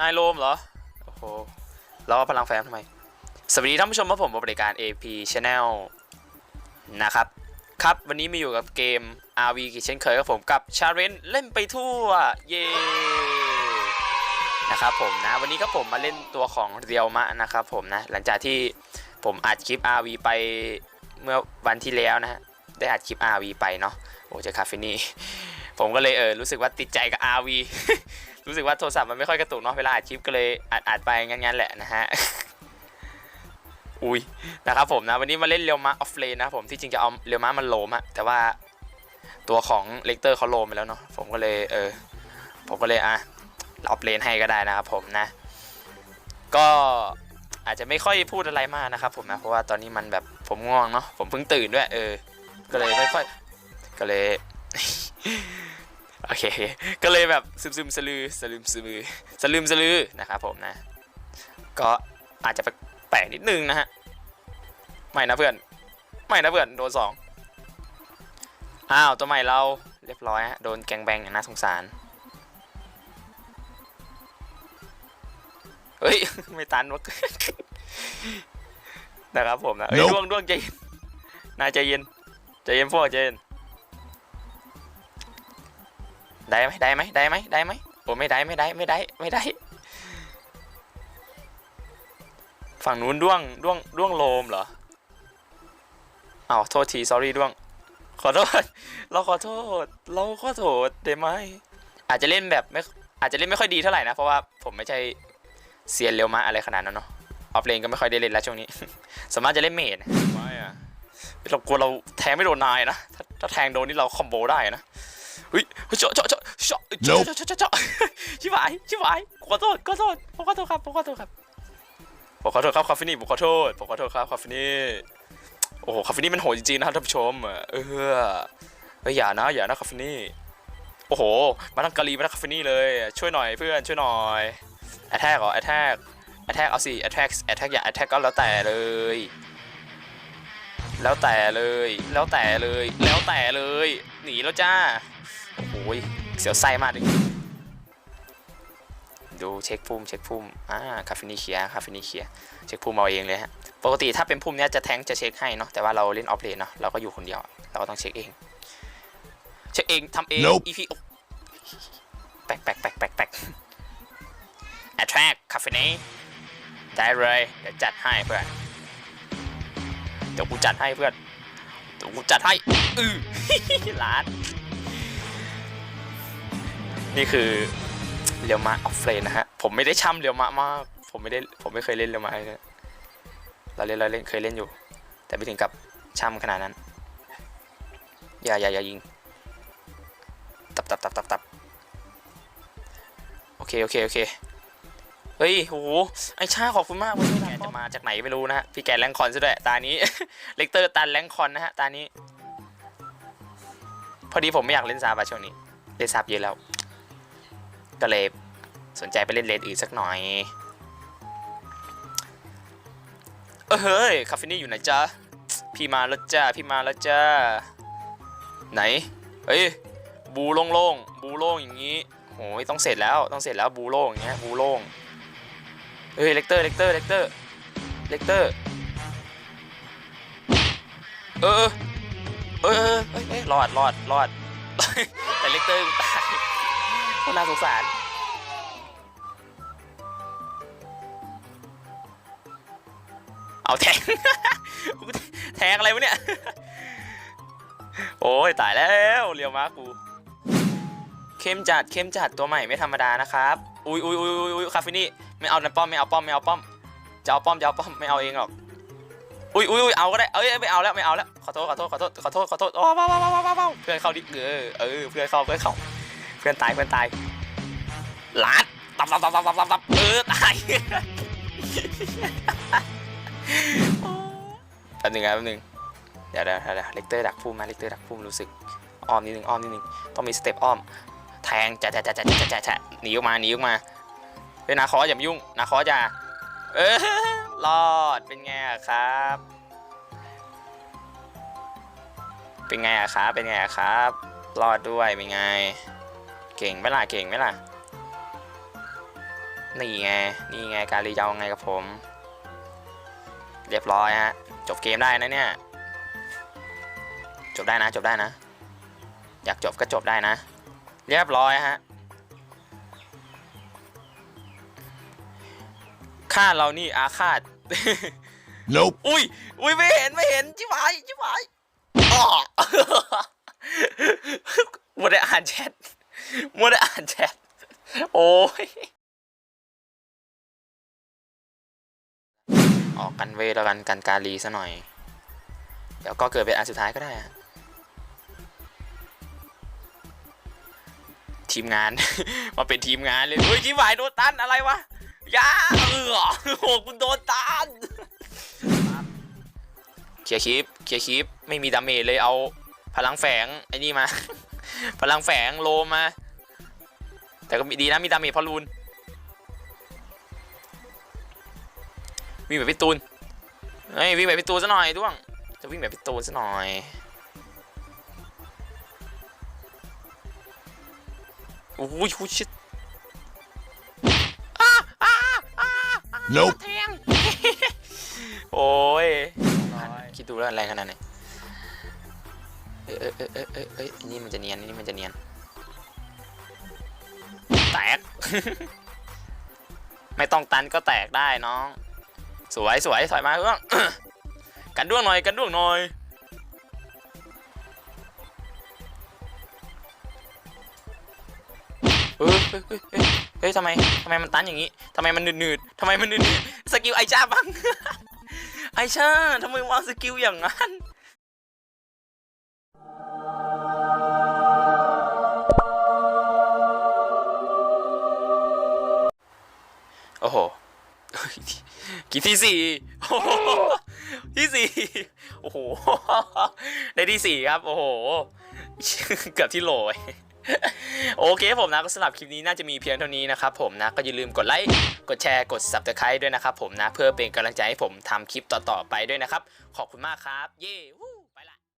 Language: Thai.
นายโลมเหรอ โอ้โหแล้วพลังแฟมทำไม สวัสดีท่านผู้ชมครับผมบริการ AP Channel นะครับ ครับ วันนี้มาอยู่กับเกม RV กิเช่นเคยครับผมกับชาเรนเล่นไปทั่ว เย้นะครับผมนะ วันนี้ก็ผมมาเล่นตัวของเรียวมะนะครับผมนะ หลังจากที่ผมอัดคลิป RV ไปเมื่อวันที่แล้วนะฮะ ได้อัดคลิป RV ไปเนาะ โอ้เจอคาเฟนี่ ผมก็เลยเออรู้สึกว่าติดใจกับ RV รู้สึกว่าโทรศัพท์มันไม่ค่อยกระตุกเนาะเวลาอัดคลิปก็เลยอัดอัดไปงั้นๆแหละนะฮะอุ้ยนะครับผมนะวันนี้มาเล่นเรียวมาออฟเลนนะผมที่จริงจะเอาเรียวมามันโลมอะแต่ว่าตัวของเลกเตอร์เขาโลมไปแล้วเนาะผมก็เลยเออผมก็เลยอะออฟเลนให้ก็ได้นะครับผมนะ ก็อาจจะไม่ค่อยพูดอะไรมากนะครับผมนะเพราะว่าตอนนี้มันแบบผมง่วงเนาะผมเพิ่งตื่นด้วยเออ ก็เลยไม่ค่อยก็เลย โอเค ก็เลยแบบซึมซึมๆสลือสลืมสลือสลืมสลือนะครับผมนะ ก็อาจจะแปลกๆนิดนึงนะฮะ ไม่นะเพื่อน ไม่นะเพื่อน โดนสองอ้าวตัวใหม่เราเรียบร้อยฮะ โดนแกงแบงอย่างน่าสงสาร เฮ้ย ไม่ตันวะนะครับผมนะเอ้ย Nope ดวงดวงใจเย็นนายใจเย็น ใจเย็นพวกใจเย็น ได้ไหมได้ไหมได้ไหมได้ไหมโอ้ไม่ได้ไม่ได้ไม่ได้ไม่ได้ ฝั่งนู้นด้วงด้วงด้วงโลมเหรออ้าวโทษที sorry ด้วง ขอโทษ เราขอโทษ เราขอโทษได้ไหมอาจจะเล่นแบบไม่อาจจะเล่นไม่ค่อยดีเท่าไหร่นะ เพราะว่าผมไม่ใช่เซียนเร็วมาอะไรขนาดนั้นเนาะออฟเลนก็ไม่ค่อยได้เล่นแล้วช่วงนี้ สามารถจะเล่นเมดไม่อะเรากลัวเราแทงไม่โดนนายนะ ถ้าถ้าแทงโดนนี่เราคอมโบได้นะเฮ้ยเจาะเจาะเจาะ เจาะเจาะ Nope เจาะเจาะเจาะเจาะชิบหายชิบหายขอโทษขอโทษผมขอโทษครับผมขอโทษครับผมขอโทษครับคาเฟนี่ผมขอโทษผมขอโทษครับคาเฟนี่โอ้โหคาเฟนี่มันโหดจริงๆนะครับท่านผู้ชม เออเฮ้ยอย่านะอย่านะคาเฟนี่โอ้โห มาทั้งกะลีมาทั้งคาเฟนี่เลย ช่วยหน่อยเพื่อนช่วยหน่อยแอทแทกเหรอแอทแทกแอทแทกเอาสิแอทแทกแอทแทกอย่าแอทแทกก็แล้วแต่เลย แล้วแต่เลยแล้วแต่เลยแล้วแต่เลยหนีแล้วจ้าโอ้โห เสียวไส้มากดิดูเช็คพุ่มเช็คพุ่มอ่าคาเฟนีเคลียร์คาเฟนีเคลียร์เช็คพุ่มเอาเองเลยฮะ ปกติถ้าเป็นพุ่มเนี้ยจะแทงค์จะเช็คให้เนาะ แต่ว่าเราเล่นออฟเลนเนาะ เราก็อยู่คนเดียว เราก็ต้องเช็คเอง เช็คเองทำเอง Nope อีพีแปลกแปลกแปลกแปลกแปลก attract คาเฟนีได้เลย เดี๋ยวจัดให้เพื่อน เดี๋ยวกูจัดให้เพื่อน เดี๋ยวกูจัดให้ อือล้าน นี่คือเรียวมาออฟเฟรนนะฮะ ผมไม่ได้ช่ำเรียวมามาก ผมไม่ได้ ผมไม่เคยเล่นเรียวมาเลยเราเล่นเราเล่นเคยเล่นอยู่ แต่ไม่ถึงกับช่ำขนาดนั้น อย่าอย่าอย่ายิง ตับตับตับตับตับโอเคโอเคโอเค เฮ้ยโห ไอชาขอบคุณมากวันนี้แกจะมาจากไหนไม่รู้นะฮะ พี่แกแรงคอนซะด้วย ตานี้ เลกเตอร์ตันแรงคอนนะฮะ ตานี้ พอดีผมไม่อยากเล่นซาบะช่วงนี้ เล่นซาบเยอะแล้ว ก็เลยสนใจไปเล่นเลนอื่นสักหน่อย เออเฮ้ยคาเฟนี่อยู่ไหนจ๊ะ พี่มาแล้วจ้า พี่มาแล้วจ้า ไหน เฮ้ย บูโล่งๆ บูโล่งอย่างนี้โหยต้องเสร็จแล้ว ต้องเสร็จแล้วบูโล่งอย่างเงี้ย บูโล่งเฮ้ย เลกเตอร์ เลกเตอร์ เลกเตอร์ เลกเตอร์ เออ เออเออเออรอดรอดรอดแต่เลกเตอร์ตาย คนน่าสงสาร เอาแทง แทงอะไรวะเนี่ย โอ้ยตายแล้วเรียวมากู เข้มจัดเข้มจัดตัวใหม่ไม่ธรรมดานะครับ อุ้ยอุ้ยอุ้ยอุ้ยคาฟินี่ไม่เอานะป้อมไม่เอาป้อมไม่เอาป้อมจะเอาป้อมจะเอาป้อมไม่เอาเองหรอกอุ้ยอุ้ยอุยเอาก็ได้ เอ้ยไม่เอาแล้วไม่เอาแล้ว ขอโทษขอโทษขอโทษขอโทษขอโทษโอ้ว้าวว้าวว้าวว้าวเพื่อนเข้าดิเออเออเพื่อนเข้าเพื่อนเข้า เพื่อนตายเพื่อนตายลัดตับตับตับตับตับตับตับเออตายแป๊บนึงนะแป๊บนึงเดี๋ยวเดี๋ยวเดี๋ยวเลกเตอร์ดักพุ่มมาเลกเตอร์ดักพุ่มรู้สึกอ้อมนิดนึงอ้อมนิดนึงต้องมีสเต็ปอ้อม แทงจะจะจะจะจะจะจะหนีออกมาหนีออกมาเฮ้ยนาคออย่ามายุ่งนาคอจะเออรอดเป็นไงอะครับ เป็นไงอะครับเป็นไงอะครับ รอดด้วยเป็นไง เก่งไหมล่ะเก่งไหมล่ะนี่ไงนี่ไงการีจะเอาไงกับผม เรียบร้อยฮะจบเกมได้นะเนี่ยจบได้นะจบได้นะ อยากจบก็จบได้นะ เรียบร้อยฮะฆ่าเรานี่อาฆาต Nope. อุ้ยอุ้ยไม่เห็นไม่เห็นชิบหายชิบหายอ๋อมัวแต่อ่านแชท มัวแต่อ่านแชทโอ้ย ออกกันเวทแล้วกันกันการีซะหน่อย เดี๋ยวก็เกิดเป็นอันสุดท้ายก็ได้อะทีมงาน มาเป็นทีมงานเลยเฮ้ยชิบหายโดนตันอะไรวะยาเออโอ้คุณโดนตันเคลียร์คลิปเคลียร์คลิปไม่มีดาเมจเลยเอาพลังแฝงไอ้นี่มา พลังแฝงโลมา แต่ก็มีดีนะมีดาเมจพอลูนวิ่งแบบพี่ตูนเฮ้ยวิ่งแบบพี่ตูนซะหน่อยด้วง จะวิ่งแบบพี่ตูนซะหน่อยโอ้ยโอ้ยชิด Nope. แทงโอ้ย คิดดูแล้วอะไรขนาดไหนเอ้ยเอ้ยเอ้ยเอ้ยเอ้ยเอ้ยนี่มันจะเนียนนี่มันจะเนียนแตก ไม่ต้องตันก็แตกได้น้อง สวยสวยถอยมาเพื่อน กันด้วงหน่อยกันด้วงหน่อยเออเฮ้ยเฮ้ยเฮ้ยเฮ้ยทำไมทำไมมันตันอย่างนี้ทำไมมันหนืดๆทำไมมันหนืดๆสกิลไอจ้าบัง ไอชาทำไมวางสกิลอย่างนั้น กี่ที่สี่โอ้โหที่สี่โอ้โหในที่สี่ครับ โอ้โห เกือบที่โหลยโอเคผมนะก็สำหรับคลิปนี้น่าจะมีเพียงเท่านี้นะครับผมนะก็อย่าลืมกดไลค์กดแชร์กด subscribe ด้วยนะครับผมนะเพื่อเป็นกำลังใจให้ผมทำคลิปต่อๆไปด้วยนะครับ ขอบคุณมากครับ เย้